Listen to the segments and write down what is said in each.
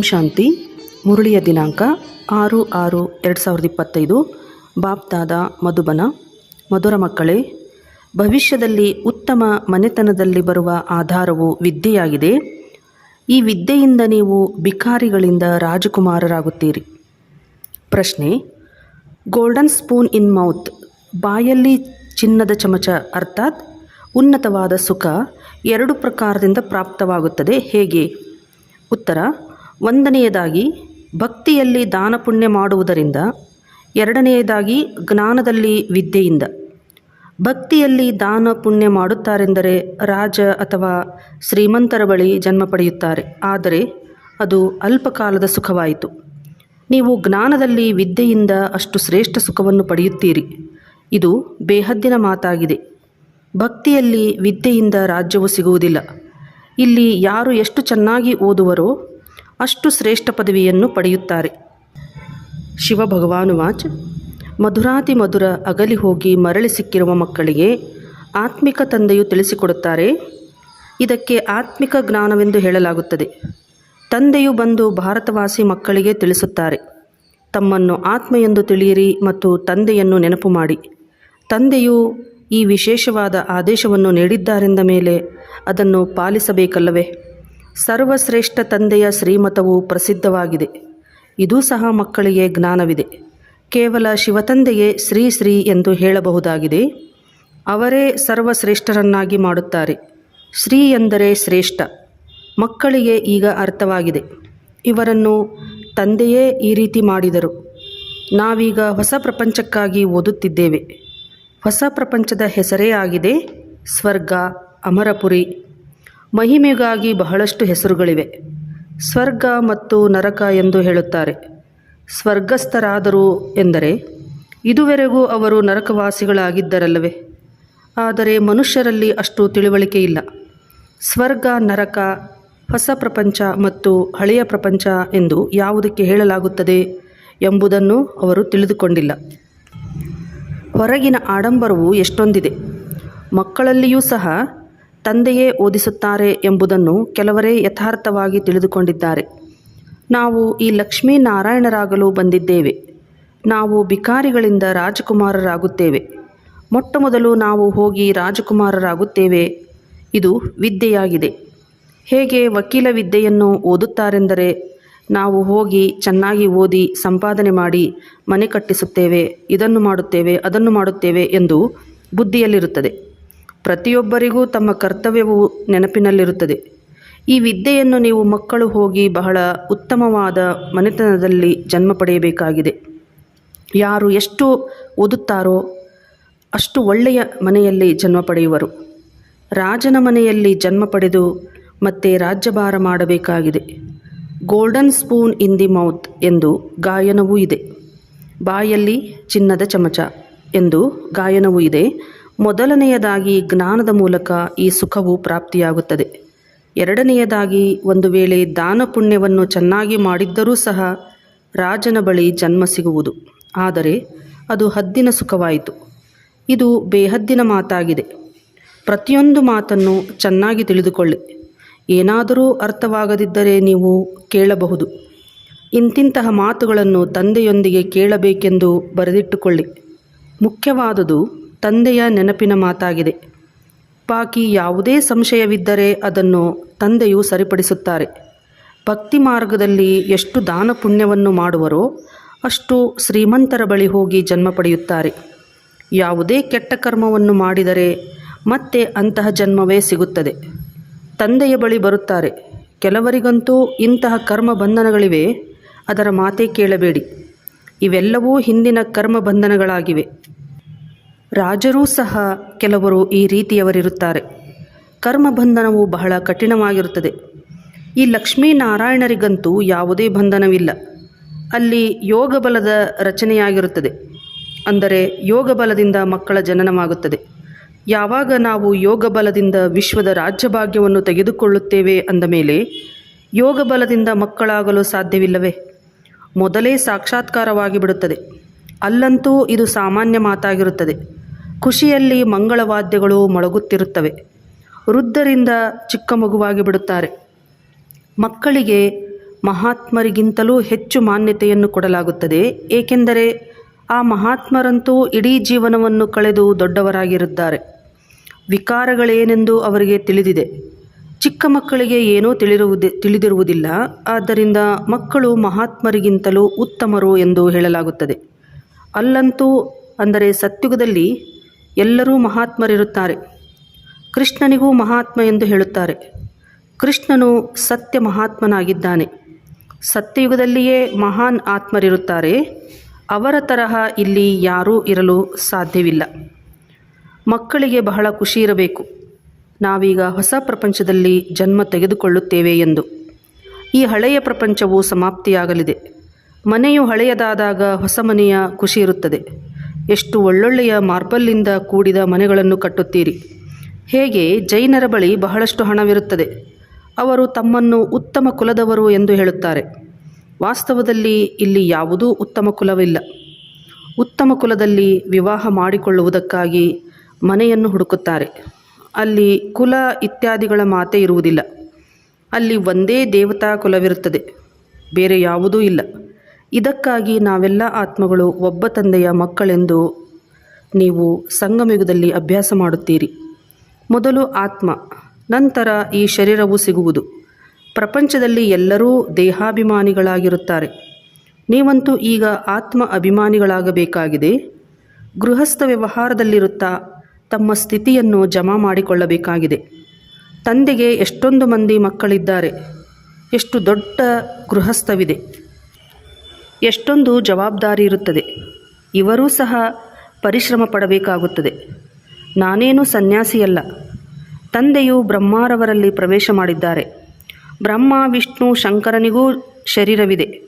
ಓಂ ಶಾಂತಿ. ಮುರಳಿಯ ದಿನಾಂಕ ಆರು ಆರು ಎರಡು ಸಾವಿರದ ಇಪ್ಪತ್ತೈದು. ಬಾಪ್ತಾದ ಮಧುಬನ. ಮಧುರ ಮಕ್ಕಳೇ, ಭವಿಷ್ಯದಲ್ಲಿ ಉತ್ತಮ ಮನೆತನದಲ್ಲಿ ಬರುವ ಆಧಾರವು ವಿದ್ಯೆಯಾಗಿದೆ. ಈ ವಿದ್ಯೆಯಿಂದ ನೀವು ಬಿಕಾರಿಗಳಿಂದ ರಾಜಕುಮಾರರಾಗುತ್ತೀರಿ. ಪ್ರಶ್ನೆ, ಗೋಲ್ಡನ್ ಸ್ಪೂನ್ ಇನ್ ಮೌತ್, ಬಾಯಲ್ಲಿ ಚಿನ್ನದ ಚಮಚ ಅರ್ಥಾತ್ ಉನ್ನತವಾದ ಸುಖ ಎರಡು ಪ್ರಕಾರದಿಂದ ಪ್ರಾಪ್ತವಾಗುತ್ತದೆ, ಹೇಗೆ? ಉತ್ತರ ಒಂದನೆಯದಾಗಿ, ಭಕ್ತಿಯಲ್ಲಿ ದಾನ ಪುಣ್ಯ ಮಾಡುವುದರಿಂದ, ಎರಡನೆಯದಾಗಿ ಜ್ಞಾನದಲ್ಲಿ ವಿದ್ಯೆಯಿಂದ. ಭಕ್ತಿಯಲ್ಲಿ ದಾನ ಪುಣ್ಯ ಮಾಡುತ್ತಾರೆಂದರೆ ರಾಜ ಅಥವಾ ಶ್ರೀಮಂತರ ಬಳಿ ಜನ್ಮ ಪಡೆಯುತ್ತಾರೆ. ಆದರೆ ಅದು ಅಲ್ಪಕಾಲದ ಸುಖವಾಯಿತು. ನೀವು ಜ್ಞಾನದಲ್ಲಿ ವಿದ್ಯೆಯಿಂದ ಅಷ್ಟು ಶ್ರೇಷ್ಠ ಸುಖವನ್ನು ಪಡೆಯುತ್ತೀರಿ. ಇದು ಬೇಹದ್ದಿನ ಮಾತಾಗಿದೆ. ಭಕ್ತಿಯಲ್ಲಿ ವಿದ್ಯೆಯಿಂದ ರಾಜ್ಯವು ಸಿಗುವುದಿಲ್ಲ. ಇಲ್ಲಿ ಯಾರು ಎಷ್ಟು ಚೆನ್ನಾಗಿ ಓದುವರೋ ಅಷ್ಟು ಶ್ರೇಷ್ಠ ಪದವಿಯನ್ನು ಪಡೆಯುತ್ತಾರೆ. ಶಿವ ಭಗವಾನುವಾಚ್ ಮಧುರಾತಿ ಮಧುರ ಅಗಲಿ ಹೋಗಿ ಮರಳಿ ಸಿಕ್ಕಿರುವ ಮಕ್ಕಳಿಗೆ ಆತ್ಮಿಕ ತಂದೆಯು ತಿಳಿಸಿಕೊಡುತ್ತಾರೆ, ಇದಕ್ಕೆ ಆತ್ಮಿಕ ಜ್ಞಾನವೆಂದು ಹೇಳಲಾಗುತ್ತದೆ. ತಂದೆಯು ಬಂದು ಭಾರತವಾಸಿ ಮಕ್ಕಳಿಗೆ ತಿಳಿಸುತ್ತಾರೆ, ತಮ್ಮನ್ನು ಆತ್ಮ ಎಂದು ತಿಳಿಯಿರಿ ಮತ್ತು ತಂದೆಯನ್ನು ನೆನಪು ಮಾಡಿ. ತಂದೆಯು ಈ ವಿಶೇಷವಾದ ಆದೇಶವನ್ನು ನೀಡಿದ್ದಾರೆಂದ ಮೇಲೆ ಅದನ್ನು ಪಾಲಿಸಬೇಕಲ್ಲವೇ? ಸರ್ವಶ್ರೇಷ್ಠ ತಂದೆಯ ಶ್ರೀಮತವು ಪ್ರಸಿದ್ಧವಾಗಿದೆ. ಇದೂ ಸಹ ಮಕ್ಕಳಿಗೆ ಜ್ಞಾನವಿದೆ. ಕೇವಲ ಶಿವತಂದೆಯೇ ಶ್ರೀ ಶ್ರೀ ಎಂದು ಹೇಳಬಹುದಾಗಿದೆ. ಅವರೇ ಸರ್ವಶ್ರೇಷ್ಠರನ್ನಾಗಿ ಮಾಡುತ್ತಾರೆ. ಶ್ರೀ ಎಂದರೆ ಶ್ರೇಷ್ಠ. ಮಕ್ಕಳಿಗೆ ಈಗ ಅರ್ಥವಾಗಿದೆ. ಇವರನ್ನು ತಂದೆಯೇ ಈ ರೀತಿ ಮಾಡಿದರು. ನಾವೀಗ ಹೊಸ ಪ್ರಪಂಚಕ್ಕಾಗಿ ಓದುತ್ತಿದ್ದೇವೆ. ಹೊಸ ಪ್ರಪಂಚದ ಹೆಸರೇ ಆಗಿದೆ ಸ್ವರ್ಗ, ಅಮರಪುರಿ. ಮಹಿಮೆಗಾಗಿ ಬಹಳಷ್ಟು ಹೆಸರುಗಳಿವೆ. ಸ್ವರ್ಗ ಮತ್ತು ನರಕ ಎಂದು ಹೇಳುತ್ತಾರೆ. ಸ್ವರ್ಗಸ್ಥರಾದರು ಎಂದರೆ, ಇದುವರೆಗೂ ಅವರು ನರಕವಾಸಿಗಳಾಗಿದ್ದರಲ್ಲವೇ? ಆದರೆ ಮನುಷ್ಯರಲ್ಲಿ ಅಷ್ಟು ತಿಳುವಳಿಕೆ ಇಲ್ಲ. ಸ್ವರ್ಗ, ನರಕ, ಹೊಸ ಪ್ರಪಂಚ ಮತ್ತು ಹಳೆಯ ಪ್ರಪಂಚ ಎಂದು ಯಾವುದಕ್ಕೆ ಹೇಳಲಾಗುತ್ತದೆ ಎಂಬುದನ್ನು ಅವರು ತಿಳಿದುಕೊಂಡಿಲ್ಲ. ಹೊರಗಿನ ಆಡಂಬರವು ಎಷ್ಟೊಂದಿದೆ. ಮಕ್ಕಳಲ್ಲಿಯೂ ಸಹ ತಂದೆಯೇ ಓದಿಸುತ್ತಾರೆ ಎಂಬುದನ್ನು ಕೆಲವರೇ ಯಥಾರ್ಥವಾಗಿ ತಿಳಿದುಕೊಂಡಿದ್ದಾರೆ. ನಾವು ಈ ಲಕ್ಷ್ಮೀನಾರಾಯಣರಾಗಲು ಬಂದಿದ್ದೇವೆ. ನಾವು ಬಿಕಾರಿಗಳಿಂದ ರಾಜಕುಮಾರರಾಗುತ್ತೇವೆ. ಮೊಟ್ಟಮೊದಲು ನಾವು ಹೋಗಿ ರಾಜಕುಮಾರರಾಗುತ್ತೇವೆ. ಇದು ವಿದ್ಯೆಯಾಗಿದೆ. ಹೇಗೆ ವಕೀಲ ವಿದ್ಯೆಯನ್ನು ಓದುತ್ತಾರೆಂದರೆ, ನಾವು ಹೋಗಿ ಚೆನ್ನಾಗಿ ಓದಿ ಸಂಪಾದನೆ ಮಾಡಿ ಮನೆ ಕಟ್ಟಿಸುತ್ತೇವೆ, ಇದನ್ನು ಮಾಡುತ್ತೇವೆ, ಅದನ್ನು ಮಾಡುತ್ತೇವೆ ಎಂದು ಬುದ್ಧಿಯಲ್ಲಿರುತ್ತದೆ. ಪ್ರತಿಯೊಬ್ಬರಿಗೂ ತಮ್ಮ ಕರ್ತವ್ಯವು ನೆನಪಿನಲ್ಲಿರುತ್ತದೆ. ಈ ವಿದ್ಯೆಯನ್ನು ನೀವು ಮಕ್ಕಳು ಹೋಗಿ ಬಹಳ ಉತ್ತಮವಾದ ಮನೆತನದಲ್ಲಿ ಜನ್ಮ ಪಡೆಯಬೇಕಾಗಿದೆ. ಯಾರು ಎಷ್ಟು ಓದುತ್ತಾರೋ ಅಷ್ಟು ಒಳ್ಳೆಯ ಮನೆಯಲ್ಲಿ ಜನ್ಮ ಪಡೆಯುವರು. ರಾಜನ ಮನೆಯಲ್ಲಿ ಜನ್ಮ ಪಡೆದು ಮತ್ತೆ ರಾಜ್ಯಭಾರ ಮಾಡಬೇಕಾಗಿದೆ. Golden spoon in the mouth ಎಂದು ಗಾಯನವೂ ಇದೆ. ಬಾಯಲ್ಲಿ ಚಿನ್ನದ ಚಮಚ ಎಂದು ಗಾಯನವೂ ಇದೆ. ಮೊದಲನೆಯದಾಗಿ ಜ್ಞಾನದ ಮೂಲಕ ಈ ಸುಖವು ಪ್ರಾಪ್ತಿಯಾಗುತ್ತದೆ. ಎರಡನೆಯದಾಗಿ ಒಂದು ವೇಳೆ ದಾನ ಪುಣ್ಯವನ್ನು ಚೆನ್ನಾಗಿ ಮಾಡಿದ್ದರೂ ಸಹ ರಾಜನ ಬಳಿ ಜನ್ಮ ಸಿಗುವುದು. ಆದರೆ ಅದು ಹದ್ದಿನ ಸುಖವಾಯಿತು. ಇದು ಬೇಹದ್ದಿನ ಮಾತಾಗಿದೆ. ಪ್ರತಿಯೊಂದು ಮಾತನ್ನು ಚೆನ್ನಾಗಿ ತಿಳಿದುಕೊಳ್ಳಿ. ಏನಾದರೂ ಅರ್ಥವಾಗದಿದ್ದರೆ ನೀವು ಕೇಳಬಹುದು. ಇಂತಿಂತಹ ಮಾತುಗಳನ್ನು ತಂದೆಯೊಂದಿಗೆ ಕೇಳಬೇಕೆಂದು ಬರೆದಿಟ್ಟುಕೊಳ್ಳಿ. ಮುಖ್ಯವಾದುದು ತಂದೆಯ ನೆನಪಿನ ಮಾತಾಗಿದೆ. ಪಾಕಿ ಯಾವುದೇ ಸಂಶಯವಿದ್ದರೆ ಅದನ್ನು ತಂದೆಯು ಸರಿಪಡಿಸುತ್ತಾರೆ. ಭಕ್ತಿ ಮಾರ್ಗದಲ್ಲಿ ಎಷ್ಟು ದಾನ ಪುಣ್ಯವನ್ನು ಮಾಡುವರೋ ಅಷ್ಟು ಶ್ರೀಮಂತರ ಬಳಿ ಹೋಗಿ ಜನ್ಮ ಪಡೆಯುತ್ತಾರೆ. ಯಾವುದೇ ಕೆಟ್ಟ ಕರ್ಮವನ್ನು ಮಾಡಿದರೆ ಮತ್ತೆ ಅಂತಹ ಜನ್ಮವೇ ಸಿಗುತ್ತದೆ. ತಂದೆಯ ಬಳಿ ಬರುತ್ತಾರೆ. ಕೆಲವರಿಗಂತೂ ಇಂತಹ ಕರ್ಮ ಬಂಧನಗಳಿವೆ. ಅದರ ಮಾತೇ ಕೇಳಬೇಡಿ. ಇವೆಲ್ಲವೂ ಹಿಂದಿನ ಕರ್ಮ ಬಂಧನಗಳಾಗಿವೆ. ರಾಜರೂ ಸಹ ಕೆಲವರು ಈ ರೀತಿಯವರಿರುತ್ತಾರೆ. ಕರ್ಮ ಬಂಧನವು ಬಹಳ ಕಠಿಣವಾಗಿರುತ್ತದೆ. ಈ ಲಕ್ಷ್ಮೀನಾರಾಯಣರಿಗಂತೂ ಯಾವುದೇ ಬಂಧನವಿಲ್ಲ. ಅಲ್ಲಿ ಯೋಗ ಬಲದ ರಚನೆಯಾಗಿರುತ್ತದೆ. ಅಂದರೆ ಯೋಗ ಬಲದಿಂದ ಮಕ್ಕಳ ಜನನವಾಗುತ್ತದೆ. ಯಾವಾಗ ನಾವು ಯೋಗ ಬಲದಿಂದ ವಿಶ್ವದ ರಾಜ್ಯಭಾಗ್ಯವನ್ನು ತೆಗೆದುಕೊಳ್ಳುತ್ತೇವೆ ಅಂದ ಮೇಲೆ ಯೋಗ ಬಲದಿಂದ ಮಕ್ಕಳಾಗಲು ಸಾಧ್ಯವಿಲ್ಲವೇ? ಮೊದಲೇ ಸಾಕ್ಷಾತ್ಕಾರವಾಗಿ ಬಿಡುತ್ತದೆ ಅಲ್ಲಂತೂ ಇದು ಸಾಮಾನ್ಯ ಮಾತಾಗಿರುತ್ತದೆ. ಖುಷಿಯಲ್ಲಿ ಮಂಗಳವಾದ್ಯಗಳು ಮೊಳಗುತ್ತಿರುತ್ತವೆ. ವೃದ್ಧರಿಂದ ಚಿಕ್ಕ ಮಗುವಾಗಿ ಬಿಡುತ್ತಾರೆ. ಮಕ್ಕಳಿಗೆ ಮಹಾತ್ಮರಿಗಿಂತಲೂ ಹೆಚ್ಚು ಮಾನ್ಯತೆಯನ್ನು ಕೊಡಲಾಗುತ್ತದೆ. ಏಕೆಂದರೆ ಆ ಮಹಾತ್ಮರಂತೂ ಇಡೀ ಜೀವನವನ್ನು ಕಳೆದು ದೊಡ್ಡವರಾಗಿರುತ್ತಾರೆ. ವಿಕಾರಗಳೇನೆಂದು ಅವರಿಗೆ ತಿಳಿದಿದೆ. ಚಿಕ್ಕ ಮಕ್ಕಳಿಗೆ ಏನೂ ತಿಳಿರುವುದಿ, ತಿಳಿದಿರುವುದಿಲ್ಲ. ಆದ್ದರಿಂದ ಮಕ್ಕಳು ಮಹಾತ್ಮರಿಗಿಂತಲೂ ಉತ್ತಮರು ಎಂದು ಹೇಳಲಾಗುತ್ತದೆ. ಅಲ್ಲಂತೂ, ಅಂದರೆ ಸತ್ಯುಗದಲ್ಲಿ ಎಲ್ಲರೂ ಮಹಾತ್ಮರಿರುತ್ತಾರೆ. ಕೃಷ್ಣನಿಗೂ ಮಹಾತ್ಮ ಎಂದು ಹೇಳುತ್ತಾರೆ. ಕೃಷ್ಣನು ಸತ್ಯ ಮಹಾತ್ಮನಾಗಿದ್ದಾನೆ. ಸತ್ಯಯುಗದಲ್ಲಿಯೇ ಮಹಾನ್ ಆತ್ಮರಿರುತ್ತಾರೆ. ಅವರ ತರಹ ಇಲ್ಲಿ ಯಾರೂ ಇರಲು ಸಾಧ್ಯವಿಲ್ಲ. ಮಕ್ಕಳಿಗೆ ಬಹಳ ಖುಷಿ ಇರಬೇಕು ನಾವೀಗ ಹೊಸ ಪ್ರಪಂಚದಲ್ಲಿ ಜನ್ಮ ತೆಗೆದುಕೊಳ್ಳುತ್ತೇವೆ ಎಂದು. ಈ ಹಳೆಯ ಪ್ರಪಂಚವು ಸಮಾಪ್ತಿಯಾಗಲಿದೆ. ಮನೆಯು ಹಳೆಯದಾದಾಗ ಹೊಸ ಮನೆಯ ಖುಷಿ ಇರುತ್ತದೆ. ಎಷ್ಟು ಒಳ್ಳೊಳ್ಳೆಯ ಮಾರ್ಬಲ್ನಿಂದ ಕೂಡಿದ ಮನೆಗಳನ್ನು ಕಟ್ಟುತ್ತೀರಿ. ಹೇಗೆ ಜೈನರ ಬಳಿ ಬಹಳಷ್ಟು ಹಣವಿರುತ್ತದೆ. ಅವರು ತಮ್ಮನ್ನು ಉತ್ತಮ ಕುಲದವರು ಎಂದು ಹೇಳುತ್ತಾರೆ. ವಾಸ್ತವದಲ್ಲಿ ಇಲ್ಲಿ ಯಾವುದೂ ಉತ್ತಮ ಕುಲವಿಲ್ಲ. ಉತ್ತಮ ಕುಲದಲ್ಲಿ ವಿವಾಹ ಮಾಡಿಕೊಳ್ಳುವುದಕ್ಕಾಗಿ ಮನೆಯನ್ನು ಹುಡುಕುತ್ತಾರೆ. ಅಲ್ಲಿ ಕುಲ ಇತ್ಯಾದಿಗಳ ಮಾತೇ ಇರುವುದಿಲ್ಲ. ಅಲ್ಲಿ ಒಂದೇ ದೇವತಾ ಕುಲವಿರುತ್ತದೆ. ಬೇರೆ ಯಾವುದೂ ಇಲ್ಲ. ಇದಕ್ಕಾಗಿ ನಾವೆಲ್ಲ ಆತ್ಮಗಳು ಒಬ್ಬ ತಂದೆಯ ಮಕ್ಕಳೆಂದು ನೀವು ಸಂಗಮಯುಗದಲ್ಲಿ ಅಭ್ಯಾಸ ಮಾಡುತ್ತೀರಿ. ಮೊದಲು ಆತ್ಮ, ನಂತರ ಈ ಶರೀರವು ಸಿಗುವುದು. ಪ್ರಪಂಚದಲ್ಲಿ ಎಲ್ಲರೂ ದೇಹಾಭಿಮಾನಿಗಳಾಗಿರುತ್ತಾರೆ. ನೀವಂತೂ ಈಗ ಆತ್ಮ ಅಭಿಮಾನಿಗಳಾಗಬೇಕಾಗಿದೆ. ಗೃಹಸ್ಥ ವ್ಯವಹಾರದಲ್ಲಿರುತ್ತಾ ತಮ್ಮ ಸ್ಥಿತಿಯನ್ನು ಜಮಾ ಮಾಡಿಕೊಳ್ಳಬೇಕಾಗಿದೆ. ತಂದೆಗೆ ಎಷ್ಟೊಂದು ಮಂದಿ ಮಕ್ಕಳಿದ್ದಾರೆ. ಎಷ್ಟು ದೊಡ್ಡ ಗೃಹಸ್ಥವಿದೆ. ಎಷ್ಟೊಂದು ಜವಾಬ್ದಾರಿ ಇರುತ್ತದೆ. ಇವರೂ ಸಹ ಪರಿಶ್ರಮ ಪಡಬೇಕಾಗುತ್ತದೆ. ನಾನೇನು ಸನ್ಯಾಸಿಯಲ್ಲ. ತಂದೆಯು ಬ್ರಹ್ಮಾರವರಲ್ಲಿ ಪ್ರವೇಶ ಮಾಡಿದ್ದಾರೆ. ಬ್ರಹ್ಮ, ವಿಷ್ಣು, ಶಂಕರನಿಗೂ ಶರೀರವಿದೆ.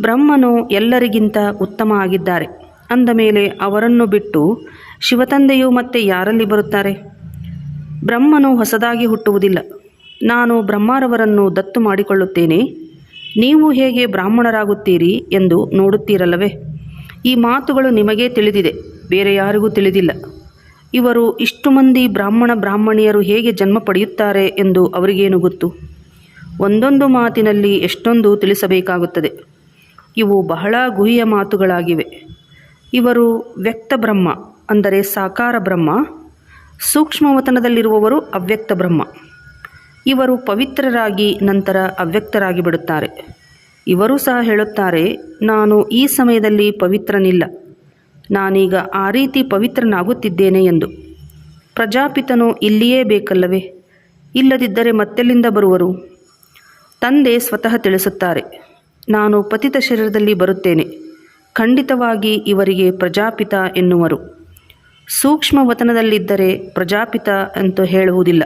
ಬ್ರಹ್ಮನು ಎಲ್ಲರಿಗಿಂತ ಉತ್ತಮ ಆಗಿದ್ದಾರೆ. ಅಂದ ಮೇಲೆ ಅವರನ್ನು ಬಿಟ್ಟು ಶಿವತಂದೆಯು ಮತ್ತೆ ಯಾರಲ್ಲಿ ಬರುತ್ತಾರೆ? ಬ್ರಹ್ಮನು ಹೊಸದಾಗಿ ಹುಟ್ಟುವುದಿಲ್ಲ. ನಾನು ಬ್ರಹ್ಮಾರವರನ್ನು ದತ್ತು ಮಾಡಿಕೊಳ್ಳುತ್ತೇನೆ. ನೀವು ಹೇಗೆ ಬ್ರಾಹ್ಮಣರಾಗುತ್ತೀರಿ ಎಂದು ನೋಡುತ್ತೀರಲ್ಲವೇ? ಈ ಮಾತುಗಳು ನಿಮಗೇ ತಿಳಿದಿದೆ, ಬೇರೆ ಯಾರಿಗೂ ತಿಳಿದಿಲ್ಲ. ಇವರು ಇಷ್ಟು ಮಂದಿ ಬ್ರಾಹ್ಮಣ ಬ್ರಾಹ್ಮಣಿಯರು ಹೇಗೆ ಜನ್ಮ ಪಡೆಯುತ್ತಾರೆ ಎಂದು ಅವರಿಗೇನು ಗೊತ್ತು? ಒಂದೊಂದು ಮಾತಿನಲ್ಲಿ ಎಷ್ಟೊಂದು ತಿಳಿಸಬೇಕಾಗುತ್ತದೆ. ಇವು ಬಹಳ ಗುಹಿಯ ಮಾತುಗಳಾಗಿವೆ. ಇವರು ವ್ಯಕ್ತ ಬ್ರಹ್ಮ, ಅಂದರೆ ಸಾಕಾರ ಬ್ರಹ್ಮ, ಸೂಕ್ಷ್ಮವತನದಲ್ಲಿರುವವರು ಅವ್ಯಕ್ತ ಬ್ರಹ್ಮ. ಇವರು ಪವಿತ್ರರಾಗಿ ನಂತರ ಅವ್ಯಕ್ತರಾಗಿ ಬಿಡುತ್ತಾರೆ ಇವರು ಸಹ ಹೇಳುತ್ತಾರೆ, ನಾನು ಈ ಸಮಯದಲ್ಲಿ ಪವಿತ್ರನಿಲ್ಲ. ನಾನೀಗ ಆ ರೀತಿ ಪವಿತ್ರನಾಗುತ್ತಿದ್ದೇನೆ ಎಂದು. ಪ್ರಜಾಪಿತನು ಇಲ್ಲಿಯೇ ಬೇಕಲ್ಲವೇ? ಇಲ್ಲದಿದ್ದರೆ ಮತ್ತೆಲ್ಲಿಂದ ಬರುವರು? ತಂದೆ ಸ್ವತಃ ತಿಳಿಸುತ್ತಾರೆ, ನಾನು ಪತಿತ ಶರೀರದಲ್ಲಿ ಬರುತ್ತೇನೆ. ಖಂಡಿತವಾಗಿ ಇವರಿಗೆ ಪ್ರಜಾಪಿತ ಎನ್ನುವರು. ಸೂಕ್ಷ್ಮ ವತನದಲ್ಲಿದ್ದರೆ ಪ್ರಜಾಪಿತ ಅಂತ ಹೇಳುವುದಿಲ್ಲ.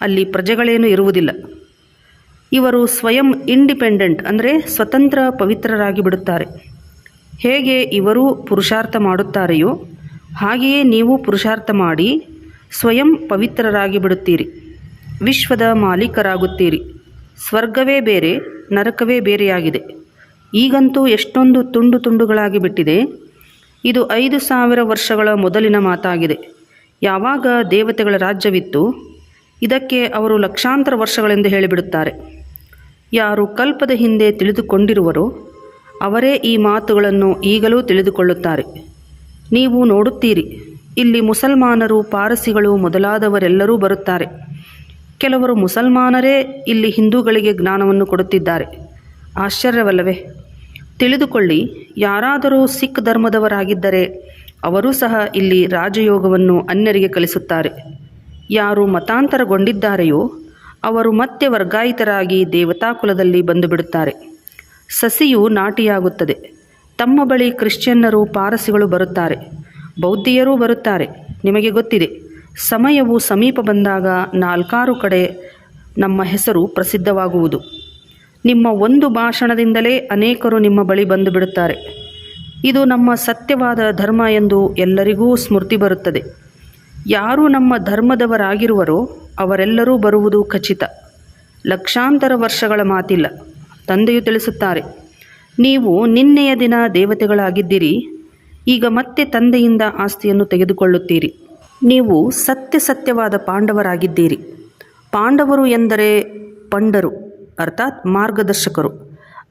ಅಲ್ಲಿ ಪ್ರಜೆಗಳೇನೂ ಇರುವುದಿಲ್ಲ. ಇವರು ಸ್ವಯಂ ಇಂಡಿಪೆಂಡೆಂಟ್ ಅಂದರೆ ಸ್ವತಂತ್ರ ಪವಿತ್ರರಾಗಿ ಬಿಡುತ್ತಾರೆ. ಹೇಗೆ ಇವರೂ ಪುರುಷಾರ್ಥ ಮಾಡುತ್ತಾರೆಯೋ ಹಾಗೆಯೇ ನೀವು ಪುರುಷಾರ್ಥ ಮಾಡಿ ಸ್ವಯಂ ಪವಿತ್ರರಾಗಿ ಬಿಡುತ್ತೀರಿ. ವಿಶ್ವದ ಮಾಲೀಕರಾಗುತ್ತೀರಿ. ಸ್ವರ್ಗವೇ ಬೇರೆ, ನರಕವೇ ಬೇರೆಯಾಗಿದೆ. ಈಗಂತೂ ಎಷ್ಟೊಂದು ತುಂಡು ತುಂಡುಗಳಾಗಿ ಬಿಟ್ಟಿದೆ. ಇದು ಐದು ಸಾವಿರ ವರ್ಷಗಳ ಮೊದಲಿನ ಮಾತಾಗಿದೆ. ಯಾವಾಗ ದೇವತೆಗಳ ರಾಜ್ಯವಿತ್ತು? ಇದಕ್ಕೆ ಅವರು ಲಕ್ಷಾಂತರ ವರ್ಷಗಳೆಂದು ಹೇಳಿಬಿಡುತ್ತಾರೆ. ಯಾರು ಕಲ್ಪದ ಹಿಂದೆ ತಿಳಿದುಕೊಂಡಿರುವರೋ, ಅವರೇ ಈ ಮಾತುಗಳನ್ನು ಈಗಲೂ ತಿಳಿದುಕೊಳ್ಳುತ್ತಾರೆ. ನೀವು ನೋಡುತ್ತೀರಿ, ಇಲ್ಲಿ ಮುಸಲ್ಮಾನರು ಪಾರಸಿಗಳು ಮೊದಲಾದವರೆಲ್ಲರೂ ಬರುತ್ತಾರೆ. ಕೆಲವರು ಮುಸಲ್ಮಾನರೇ ಇಲ್ಲಿ ಹಿಂದೂಗಳಿಗೆ ಜ್ಞಾನವನ್ನು ಕೊಡುತ್ತಿದ್ದಾರೆ. ಆಶ್ಚರ್ಯವಲ್ಲವೇ. ತಿಳಿದುಕೊಳ್ಳಿ, ಯಾರಾದರೂ ಸಿಖ್ ಧರ್ಮದವರಾಗಿದ್ದರೆ, ಅವರೂ ಸಹ ಇಲ್ಲಿ ರಾಜಯೋಗವನ್ನು ಅನ್ಯರಿಗೆ ಕಲಿಸುತ್ತಾರೆ. ಯಾರು ಮತಾಂತರಗೊಂಡಿದ್ದಾರೆಯೋ ಅವರು ಮತ್ತೆ ವರ್ಗಾಯಿತರಾಗಿ ದೇವತಾಕುಲದಲ್ಲಿ ಬಂದು ಬಿಡುತ್ತಾರೆ ಸಸಿಯು ನಾಟಿಯಾಗುತ್ತದೆ. ತಮ್ಮ ಬಳಿ ಕ್ರಿಶ್ಚಿಯನ್ನರು ಪಾರಸಿಗಳು ಬರುತ್ತಾರೆ. ಬೌದ್ಧಿಯರೂ ಬರುತ್ತಾರೆ. ನಿಮಗೆ ಗೊತ್ತಿದೆ, ಸಮಯವು ಸಮೀಪ ಬಂದಾಗ ನಾಲ್ಕಾರು ಕಡೆ ನಮ್ಮ ಹೆಸರು ಪ್ರಸಿದ್ಧವಾಗುವುದು. ನಿಮ್ಮ ಒಂದು ಭಾಷಣದಿಂದಲೇ ಅನೇಕರು ನಿಮ್ಮ ಬಳಿ ಬಂದು ಬಿಡುತ್ತಾರೆ ಇದು ನಮ್ಮ ಸತ್ಯವಾದ ಧರ್ಮ ಎಂದು ಎಲ್ಲರಿಗೂ ಸ್ಮೃತಿ ಬರುತ್ತದೆ. ಯಾರು ನಮ್ಮ ಧರ್ಮದವರಾಗಿರುವರೋ ಅವರೆಲ್ಲರೂ ಬರುವುದು ಖಚಿತ. ಲಕ್ಷಾಂತರ ವರ್ಷಗಳ ಮಾತಿಲ್ಲ, ತಂದೆಯು ತಿಳಿಸುತ್ತಾರೆ, ನೀವು ನಿನ್ನೆಯ ದಿನ ದೇವತೆಗಳಾಗಿದ್ದೀರಿ, ಈಗ ಮತ್ತೆ ತಂದೆಯಿಂದ ಆಸ್ತಿಯನ್ನು ತೆಗೆದುಕೊಳ್ಳುತ್ತೀರಿ. ನೀವು ಸತ್ಯ ಸತ್ಯವಾದ ಪಾಂಡವರಾಗಿದ್ದೀರಿ. ಪಾಂಡವರು ಎಂದರೆ ಪಂಡರು, ಅರ್ಥಾತ್ ಮಾರ್ಗದರ್ಶಕರು.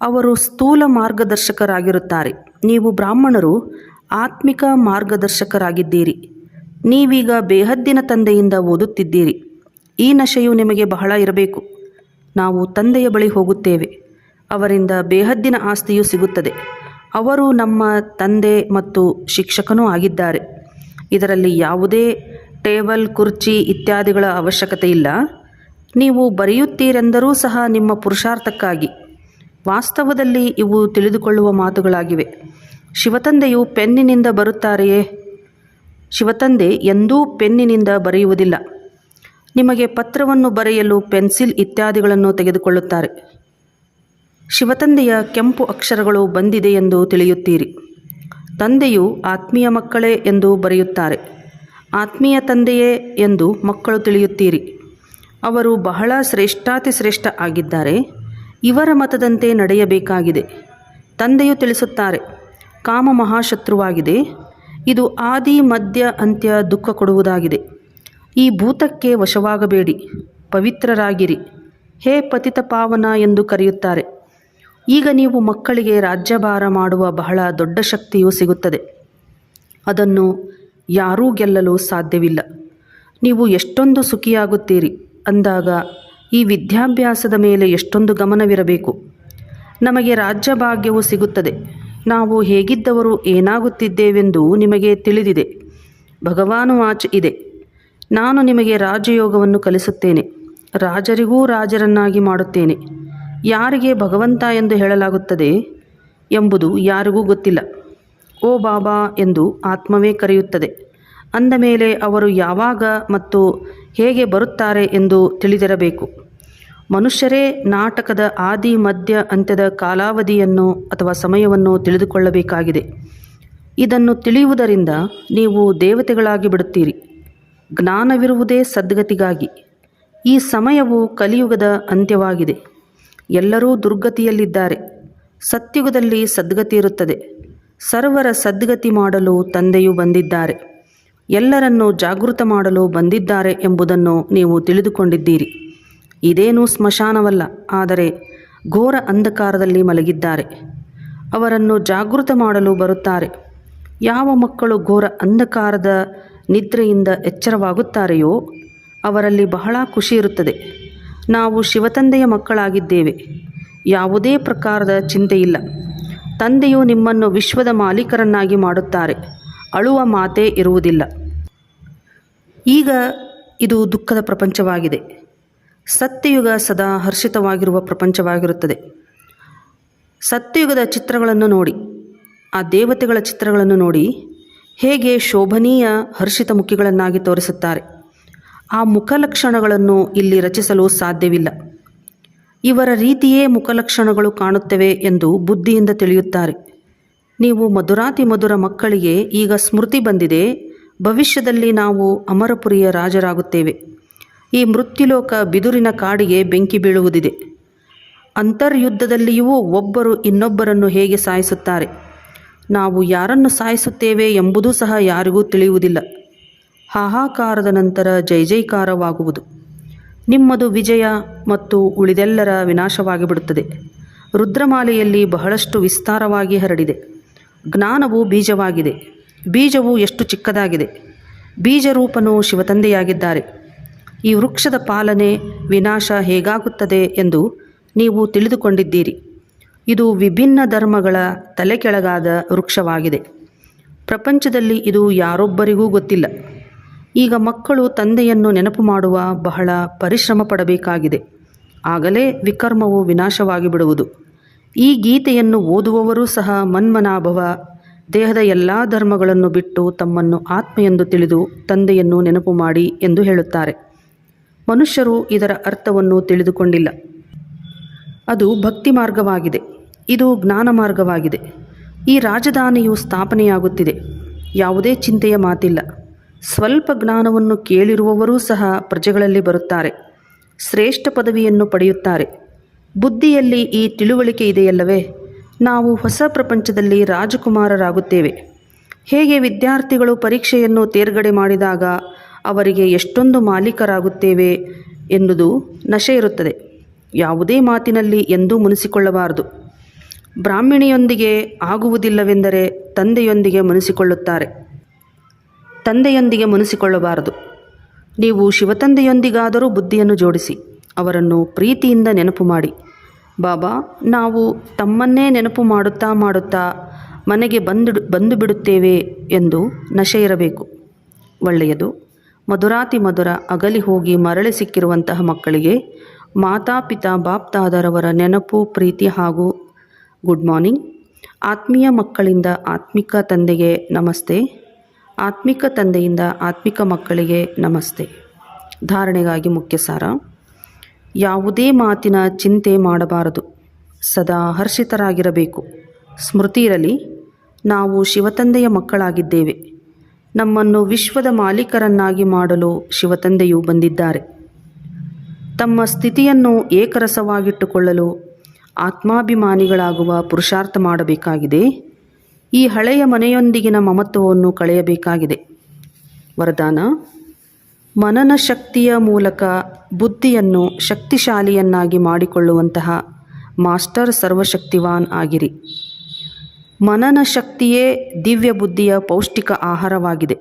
ಅವರು ಸ್ಥೂಲ ಮಾರ್ಗದರ್ಶಕರಾಗಿರುತ್ತಾರೆ. ನೀವು ಬ್ರಾಹ್ಮಣರು, ಆತ್ಮಿಕ ಮಾರ್ಗದರ್ಶಕರಾಗಿದ್ದೀರಿ. ನೀವೀಗ ಬೇಹದ್ದಿನ ತಂದೆಯಿಂದ ಓದುತ್ತಿದ್ದೀರಿ. ಈ ನಶೆಯು ನಿಮಗೆ ಬಹಳ ಇರಬೇಕು. ನಾವು ತಂದೆಯ ಬಳಿ ಹೋಗುತ್ತೇವೆ. ಅವರಿಂದ ಬೇಹದ್ದಿನ ಆಸ್ತಿಯು ಸಿಗುತ್ತದೆ. ಅವರು ನಮ್ಮ ತಂದೆ ಮತ್ತು ಶಿಕ್ಷಕನೂ ಆಗಿದ್ದಾರೆ. ಇದರಲ್ಲಿ ಯಾವುದೇ ಟೇಬಲ್, ಕುರ್ಚಿ ಇತ್ಯಾದಿಗಳ ಅವಶ್ಯಕತೆ ಇಲ್ಲ. ನೀವು ಬರೆಯುತ್ತೀರೆಂದರೂ ಸಹ ನಿಮ್ಮ ಪುರುಷಾರ್ಥಕ್ಕಾಗಿ. ವಾಸ್ತವದಲ್ಲಿ ಇವು ತಿಳಿದುಕೊಳ್ಳುವ ಮಾತುಗಳಾಗಿವೆ. ಶಿವತಂದೆಯು ಪೆನ್ನಿನಿಂದ ಬರುತ್ತಾರೆಯೇ? ಶಿವತಂದೆ ಎಂದೂ ಪೆನ್ನಿನಿಂದ ಬರೆಯುವುದಿಲ್ಲ. ನಿಮಗೆ ಪತ್ರವನ್ನು ಬರೆಯಲು ಪೆನ್ಸಿಲ್ ಇತ್ಯಾದಿಗಳನ್ನು ತೆಗೆದುಕೊಳ್ಳುತ್ತಾರೆ. ಶಿವತಂದೆಯ ಕೆಂಪು ಅಕ್ಷರಗಳು ಬಂದಿದೆ ಎಂದು ತಿಳಿಯುತ್ತೀರಿ. ತಂದೆಯು ಆತ್ಮೀಯ ಮಕ್ಕಳೇ ಎಂದು ಬರೆಯುತ್ತಾರೆ. ಆತ್ಮೀಯ ತಂದೆಯೇ ಎಂದು ಮಕ್ಕಳು ತಿಳಿಯುತ್ತೀರಿ. ಅವರು ಬಹಳ ಶ್ರೇಷ್ಠಾತಿ ಶ್ರೇಷ್ಠ ಆಗಿದ್ದಾರೆ. ಇವರ ಮತದಂತೆ ನಡೆಯಬೇಕಾಗಿದೆ. ತಂದೆಯು ತಿಳಿಸುತ್ತಾರೆ, ಕಾಮ ಮಹಾಶತ್ರುವಾಗಿದೆ. ಇದು ಆದಿ ಮಧ್ಯ ಅಂತ್ಯ ದುಃಖ ಕೊಡುವುದಾಗಿದೆ. ಈ ಭೂತಕ್ಕೆ ವಶವಾಗಬೇಡಿ, ಪವಿತ್ರರಾಗಿರಿ. ಹೇ ಪತಿತ ಪಾವನ ಎಂದು ಕರೆಯುತ್ತಾರೆ. ಈಗ ನೀವು ಮಕ್ಕಳಿಗೆ ರಾಜ್ಯಭಾರ ಮಾಡುವ ಬಹಳ ದೊಡ್ಡ ಶಕ್ತಿಯು ಸಿಗುತ್ತದೆ. ಅದನ್ನು ಯಾರೂ ಗೆಲ್ಲಲು ಸಾಧ್ಯವಿಲ್ಲ. ನೀವು ಎಷ್ಟೊಂದು ಸುಖಿಯಾಗುತ್ತೀರಿ ಅಂದಾಗ ಈ ವಿದ್ಯಾಭ್ಯಾಸದ ಮೇಲೆ ಎಷ್ಟೊಂದು ಗಮನವಿರಬೇಕು. ನಮಗೆ ರಾಜ್ಯಭಾಗ್ಯವು ಸಿಗುತ್ತದೆ. ನಾವು ಹೇಗಿದ್ದವರು ಏನಾಗುತ್ತಿದ್ದೇವೆಂದು ನಿಮಗೆ ತಿಳಿದಿದೆ. ಭಗವಾನು ವಾಚ್ ಇದೆ. ನಾನು ನಿಮಗೆ ರಾಜಯೋಗವನ್ನು ಕಲಿಸುತ್ತೇನೆ. ರಾಜರಿಗೂ ರಾಜರನ್ನಾಗಿ ಮಾಡುತ್ತೇನೆ. ಯಾರಿಗೆ ಭಗವಂತ ಎಂದು ಹೇಳಲಾಗುತ್ತದೆ ಎಂಬುದು ಯಾರಿಗೂ ಗೊತ್ತಿಲ್ಲ. ಓ ಬಾಬಾ ಎಂದು ಆತ್ಮವೇ ಕರೆಯುತ್ತದೆ. ಅಂದ ಮೇಲೆ ಅವರು ಯಾವಾಗ ಮತ್ತು ಹೇಗೆ ಬರುತ್ತಾರೆ ಎಂದು ತಿಳಿದಿರಬೇಕು. ಮನುಷ್ಯರೇ ನಾಟಕದ ಆದಿ, ಮಧ್ಯ, ಅಂತ್ಯದ ಕಾಲಾವಧಿಯನ್ನು ಅಥವಾ ಸಮಯವನ್ನು ತಿಳಿದುಕೊಳ್ಳಬೇಕಾಗಿದೆ. ಇದನ್ನು ತಿಳಿಯುವುದರಿಂದ ನೀವು ದೇವತೆಗಳಾಗಿ ಬಿಡುತ್ತೀರಿ. ಜ್ಞಾನವಿರುವುದೇ ಸದ್ಗತಿಗಾಗಿ. ಈ ಸಮಯವು ಕಲಿಯುಗದ ಅಂತ್ಯವಾಗಿದೆ. ಎಲ್ಲರೂ ದುರ್ಗತಿಯಲ್ಲಿದ್ದಾರೆ. ಸತ್ಯುಗದಲ್ಲಿ ಸದ್ಗತಿ ಇರುತ್ತದೆ. ಸರ್ವರ ಸದ್ಗತಿ ಮಾಡಲು ತಂದೆಯು ಬಂದಿದ್ದಾರೆ. ಎಲ್ಲರನ್ನು ಜಾಗೃತ ಮಾಡಲು ಬಂದಿದ್ದಾರೆ ಎಂಬುದನ್ನು ನೀವು ತಿಳಿದುಕೊಂಡಿದ್ದೀರಿ. ಇದೇನೂ ಸ್ಮಶಾನವಲ್ಲ, ಆದರೆ ಘೋರ ಅಂಧಕಾರದಲ್ಲಿ ಮಲಗಿದ್ದಾರೆ. ಅವರನ್ನು ಜಾಗೃತ ಮಾಡಲು ಬರುತ್ತಾರೆ. ಯಾವ ಮಕ್ಕಳು ಘೋರ ಅಂಧಕಾರದ ನಿದ್ರೆಯಿಂದ ಎಚ್ಚರವಾಗುತ್ತಾರೆಯೋ, ಅವರಲ್ಲಿ ಬಹಳ ಖುಷಿ ಇರುತ್ತದೆ. ನಾವು ಶಿವತಂದೆಯ ಮಕ್ಕಳಾಗಿದ್ದೇವೆ. ಯಾವುದೇ ಪ್ರಕಾರದ ಚಿಂತೆಯಿಲ್ಲ. ತಂದೆಯು ನಿಮ್ಮನ್ನು ವಿಶ್ವದ ಮಾಲೀಕರನ್ನಾಗಿ ಮಾಡುತ್ತಾರೆ. ಅಳುವ ಮಾತೇ ಇರುವುದಿಲ್ಲ. ಈಗ ಇದು ದುಃಖದ ಪ್ರಪಂಚವಾಗಿದೆ. ಸತ್ಯಯುಗ ಸದಾ ಹರ್ಷಿತವಾಗಿರುವ ಪ್ರಪಂಚವಾಗಿರುತ್ತದೆ. ಸತ್ಯಯುಗದ ಚಿತ್ರಗಳನ್ನು ನೋಡಿ, ಆ ದೇವತೆಗಳ ಚಿತ್ರಗಳನ್ನು ನೋಡಿ ಹೇಗೆ ಶೋಭನೀಯ ಹರ್ಷಿತ ಮುಖಿಗಳನ್ನಾಗಿ ತೋರಿಸುತ್ತಾರೆ. ಆ ಮುಖಲಕ್ಷಣಗಳನ್ನು ಇಲ್ಲಿ ರಚಿಸಲು ಸಾಧ್ಯವಿಲ್ಲ. ಇವರ ರೀತಿಯೇ ಮುಖಲಕ್ಷಣಗಳು ಕಾಣುತ್ತವೆ ಎಂದು ಬುದ್ಧಿಯಿಂದ ತಿಳಿಯುತ್ತಾರೆ. ನೀವು ಮಧುರಾತಿ ಮಧುರ ಮಕ್ಕಳಿಗೆ ಈಗ ಸ್ಮೃತಿ ಬಂದಿದೆ, ಭವಿಷ್ಯದಲ್ಲಿ ನಾವು ಅಮರಪುರಿಯ ರಾಜರಾಗುತ್ತೇವೆ. ಈ ಮೃತ್ಯುಲೋಕ ಬಿದುರಿನ ಕಾಡಿಗೆ ಬೆಂಕಿ ಬೀಳುವುದಿದೆ. ಅಂತರ್ಯುದ್ಧದಲ್ಲಿಯೂ ಒಬ್ಬರು ಇನ್ನೊಬ್ಬರನ್ನು ಹೇಗೆ ಸಾಯಿಸುತ್ತಾರೆ? ನಾವು ಯಾರನ್ನು ಸಾಯಿಸುತ್ತೇವೆ ಎಂಬುದೂ ಸಹ ಯಾರಿಗೂ ತಿಳಿಯುವುದಿಲ್ಲ. ಹಾಹಾಕಾರದ ನಂತರ ಜೈ ಜೈಕಾರವಾಗುವುದು. ನಿಮ್ಮದು ವಿಜಯ ಮತ್ತು ಉಳಿದೆಲ್ಲರ ವಿನಾಶವಾಗಿಬಿಡುತ್ತದೆ. ರುದ್ರಮಾಲೆಯಲ್ಲಿ ಬಹಳಷ್ಟು ವಿಸ್ತಾರವಾಗಿ ಹರಡಿದೆ. ಜ್ಞಾನವು ಬೀಜವಾಗಿದೆ. ಬೀಜವು ಎಷ್ಟು ಚಿಕ್ಕದಾಗಿದೆ. ಬೀಜರೂಪನು ಶಿವತಂದೆಯಾಗಿದ್ದಾರೆ. ಈ ವೃಕ್ಷದ ಪಾಲನೆ ವಿನಾಶ ಹೇಗಾಗುತ್ತದೆ ಎಂದು ನೀವು ತಿಳಿದುಕೊಂಡಿದ್ದೀರಿ. ಇದು ವಿಭಿನ್ನ ಧರ್ಮಗಳ ತಲೆಕೆಳಗಾದ ವೃಕ್ಷವಾಗಿದೆ. ಪ್ರಪಂಚದಲ್ಲಿ ಇದು ಯಾರೊಬ್ಬರಿಗೂ ಗೊತ್ತಿಲ್ಲ. ಈಗ ಮಕ್ಕಳು ತಂದೆಯನ್ನು ನೆನಪು ಮಾಡುವ ಬಹಳ ಪರಿಶ್ರಮ ಪಡಬೇಕಾಗಿದೆ. ಆಗಲೇ ವಿಕರ್ಮವು ವಿನಾಶವಾಗಿ ಬಿಡುವುದು ಈ ಗೀತೆಯನ್ನು ಓದುವವರೂ ಸಹ ಮನ್ಮನಾಭವ ದೇಹದ ಎಲ್ಲ ಧರ್ಮಗಳನ್ನು ಬಿಟ್ಟು ತಮ್ಮನ್ನು ಆತ್ಮ ಎಂದು ತಿಳಿದು ತಂದೆಯನ್ನು ನೆನಪು ಮಾಡಿ ಎಂದು ಹೇಳುತ್ತಾರೆ. ಮನುಷ್ಯರು ಇದರ ಅರ್ಥವನ್ನು ತಿಳಿದುಕೊಂಡಿಲ್ಲ. ಅದು ಭಕ್ತಿ ಮಾರ್ಗವಾಗಿದೆ. ಇದು ಜ್ಞಾನ ಮಾರ್ಗವಾಗಿದೆ. ಈ ರಾಜಧಾನಿಯು ಸ್ಥಾಪನೆಯಾಗುತ್ತಿದೆ. ಯಾವುದೇ ಚಿಂತೆಯ ಮಾತಿಲ್ಲ. ಸ್ವಲ್ಪ ಜ್ಞಾನವನ್ನು ಕೇಳಿರುವವರೂ ಸಹ ಪ್ರಜೆಗಳಲ್ಲಿ ಬರುತ್ತಾರೆ. ಶ್ರೇಷ್ಠ ಪದವಿಯನ್ನು ಪಡೆಯುತ್ತಾರೆ. ಬುದ್ಧಿಯಲ್ಲಿ ಈ ತಿಳುವಳಿಕೆ ಇದೆಯಲ್ಲವೇ? ನಾವು ಹೊಸ ಪ್ರಪಂಚದಲ್ಲಿ ರಾಜಕುಮಾರರಾಗುತ್ತೇವೆ. ಹೇಗೆ ವಿದ್ಯಾರ್ಥಿಗಳು ಪರೀಕ್ಷೆಯನ್ನು ತೇರ್ಗಡೆ ಮಾಡಿದಾಗ ಅವರಿಗೆ ಎಷ್ಟೊಂದು ಮಾಲೀಕರಾಗುತ್ತೇವೆ ಎನ್ನುವುದು ನಶೆ ಇರುತ್ತದೆ. ಯಾವುದೇ ಮಾತಿನಲ್ಲಿ ಎಂದೂ ಮುನಿಸಿಕೊಳ್ಳಬಾರದು. ಬ್ರಾಹ್ಮಿಣಿಯೊಂದಿಗೆ ಆಗುವುದಿಲ್ಲವೆಂದರೆ ತಂದೆಯೊಂದಿಗೆ ಮುನಿಸಿಕೊಳ್ಳುತ್ತಾರೆ. ತಂದೆಯೊಂದಿಗೆ ಮುನಿಸಿಕೊಳ್ಳಬಾರದು. ನೀವು ಶಿವತಂದೆಯೊಂದಿಗಾದರೂ ಬುದ್ಧಿಯನ್ನು ಜೋಡಿಸಿ, ಅವರನ್ನು ಪ್ರೀತಿಯಿಂದ ನೆನಪು ಮಾಡಿ. ಬಾಬಾ, ನಾವು ತಮ್ಮನ್ನೇ ನೆನಪು ಮಾಡುತ್ತಾ ಮಾಡುತ್ತಾ ಮನೆಗೆ ಬಂದು ಬಂದು ಬಿಡುತ್ತೇವೆ ಎಂದು ನಶೆ ಇರಬೇಕು. ಒಳ್ಳೆಯದು. ಮಧುರಾತಿ ಮಧುರ ಅಗಲಿ ಹೋಗಿ ಮರಳಿ ಸಿಕ್ಕಿರುವಂತಹ ಮಕ್ಕಳಿಗೆ ಮಾತಾಪಿತಾ ಬಾಪ್ತಾದರವರ ನೆನಪು, ಪ್ರೀತಿ ಹಾಗೂ ಗುಡ್ ಮಾರ್ನಿಂಗ್. ಆತ್ಮೀಯ ಮಕ್ಕಳಿಂದ ಆತ್ಮಿಕ ತಂದೆಗೆ ನಮಸ್ತೆ. ಆತ್ಮಿಕ ತಂದೆಯಿಂದ ಆತ್ಮಿಕ ಮಕ್ಕಳಿಗೆ ನಮಸ್ತೆ. ಧಾರಣೆಗಾಗಿ ಮುಖ್ಯ ಸಾರ. ಯಾವುದೇ ಮಾತಿನ ಚಿಂತೆ ಮಾಡಬಾರದು. ಸದಾ ಹರ್ಷಿತರಾಗಿರಬೇಕು. ಸ್ಮೃತಿ ಇರಲಿ. ನಾವು ಶಿವತಂದೆಯ ಮಕ್ಕಳಾಗಿದ್ದೇವೆ. ನಮ್ಮನ್ನು ವಿಶ್ವದ ಮಾಲೀಕರನ್ನಾಗಿ ಮಾಡಲು ಶಿವತಂದೆಯು ಬಂದಿದ್ದಾರೆ. ತಮ್ಮ ಸ್ಥಿತಿಯನ್ನು ಏಕರಸವಾಗಿಟ್ಟುಕೊಳ್ಳಲು ಆತ್ಮಾಭಿಮಾನಿಗಳಾಗುವ ಪುರುಷಾರ್ಥ ಮಾಡಬೇಕಾಗಿದೆ. ಈ ಹಳೆಯ ಮನೆಯೊಂದಿಗಿನ ಮಮತ್ವವನ್ನು ಕಳೆಯಬೇಕಾಗಿದೆ. ವರದಾನ, ಮನನ ಶಕ್ತಿಯ ಮೂಲಕ ಬುದ್ಧಿಯನ್ನು ಶಕ್ತಿಶಾಲಿಯನ್ನಾಗಿ ಮಾಡಿಕೊಳ್ಳುವಂತಹ ಮಾಸ್ಟರ್ ಸರ್ವಶಕ್ತಿವಾನ್ ಆಗಿರಿ. ಮನನ ಶಕ್ತಿಯೇ ದಿವ್ಯ ಬುದ್ಧಿಯ ಪೌಷ್ಟಿಕ ಆಹಾರವಾಗಿದೆ.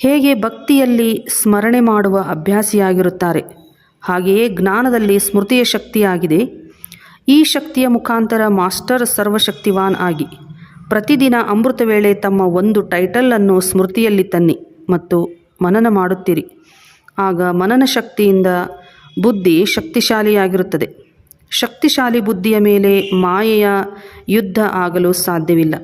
ಹೇಗೆ ಭಕ್ತಿಯಲ್ಲಿ ಸ್ಮರಣೆ ಮಾಡುವ ಅಭ್ಯಾಸಿಯಾಗಿರುತ್ತಾರೆ, ಹಾಗೆಯೇ ಜ್ಞಾನದಲ್ಲಿ ಸ್ಮೃತಿಯ ಶಕ್ತಿಯಾಗಿದೆ. ಈ ಶಕ್ತಿಯ ಮುಖಾಂತರ ಮಾಸ್ಟರ್ ಸರ್ವಶಕ್ತಿವಾನ್ ಆಗಿ ಪ್ರತಿದಿನ ಅಮೃತ ವೇಳೆ ತಮ್ಮ ಒಂದು ಟೈಟಲನ್ನು ಸ್ಮೃತಿಯಲ್ಲಿ ತನ್ನಿ ಮತ್ತು ಮನನ ಮಾಡುತ್ತೀರಿ. ಆಗ ಮನನ ಶಕ್ತಿಯಿಂದ ಬುದ್ಧಿ ಶಕ್ತಿಶಾಲಿಯಾಗಿರುತ್ತದೆ. ಶಕ್ತಿಶಾಲಿ ಬುದ್ಧಿಯ ಮೇಲೆ ಮಾಯೆಯ ಯುದ್ಧ ಆಗಲು ಸಾಧ್ಯವಿಲ್ಲ,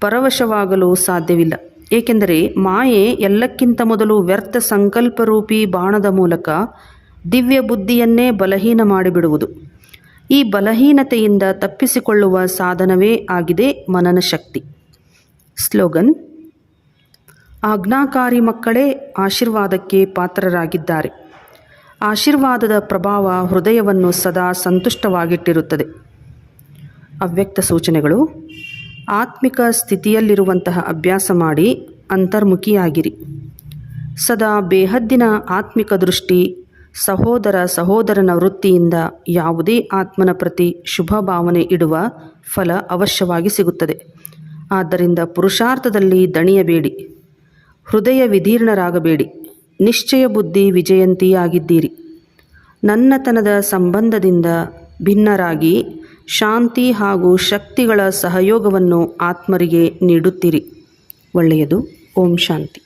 ಪರವಶವಾಗಲು ಸಾಧ್ಯವಿಲ್ಲ. ಏಕೆಂದರೆ ಮಾಯೆ ಎಲ್ಲಕ್ಕಿಂತ ಮೊದಲು ವ್ಯರ್ಥ ಸಂಕಲ್ಪರೂಪಿ ಬಾಣದ ಮೂಲಕ ದಿವ್ಯ ಬುದ್ಧಿಯನ್ನೇ ಬಲಹೀನ ಮಾಡಿಬಿಡುವುದು. ಈ ಬಲಹೀನತೆಯಿಂದ ತಪ್ಪಿಸಿಕೊಳ್ಳುವ ಸಾಧನವೇ ಆಗಿದೆ ಮನನ ಶಕ್ತಿ. ಸ್ಲೋಗನ್, ಆಜ್ಞಾಕಾರಿ ಮಕ್ಕಳೇ ಆಶೀರ್ವಾದಕ್ಕೆ ಪಾತ್ರರಾಗಿದ್ದಾರೆ. ಆಶೀರ್ವಾದದ ಪ್ರಭಾವ ಹೃದಯವನ್ನು ಸದಾ ಸಂತುಷ್ಟವಾಗಿಟ್ಟಿರುತ್ತದೆ. ಅವ್ಯಕ್ತ ಸೂಚನೆಗಳು, ಆತ್ಮಿಕ ಸ್ಥಿತಿಯಲ್ಲಿರುವಂತಹ ಅಭ್ಯಾಸ ಮಾಡಿ ಅಂತರ್ಮುಖಿಯಾಗಿರಿ. ಸದಾ ಬೇಹದ್ದಿನ ಆತ್ಮಿಕ ದೃಷ್ಟಿ, ಸಹೋದರ ಸಹೋದರನ ವೃತ್ತಿಯಿಂದ ಯಾವುದೇ ಆತ್ಮನ ಪ್ರತಿ ಶುಭ ಭಾವನೆ ಇಡುವ ಫಲ ಅವಶ್ಯವಾಗಿ ಸಿಗುತ್ತದೆ. ಆದ್ದರಿಂದ ಪುರುಷಾರ್ಥದಲ್ಲಿ ದಣಿಯಬೇಡಿ. ಹೃದಯ ವಿದೀರ್ಣರಾಗಬೇಡಿ ನಿಶ್ಚಯ ಬುದ್ಧಿ ವಿಜಯಂತಿಯಾಗಿದ್ದೀರಿ. ನನ್ನತನದ ಸಂಬಂಧದಿಂದ ಭಿನ್ನರಾಗಿ ಶಾಂತಿ ಹಾಗೂ ಶಕ್ತಿಗಳ ಸಹಯೋಗವನ್ನು ಆತ್ಮರಿಗೆ ನೀಡುತ್ತೀರಿ. ಒಳ್ಳೆಯದು. ಓಂ ಶಾಂತಿ.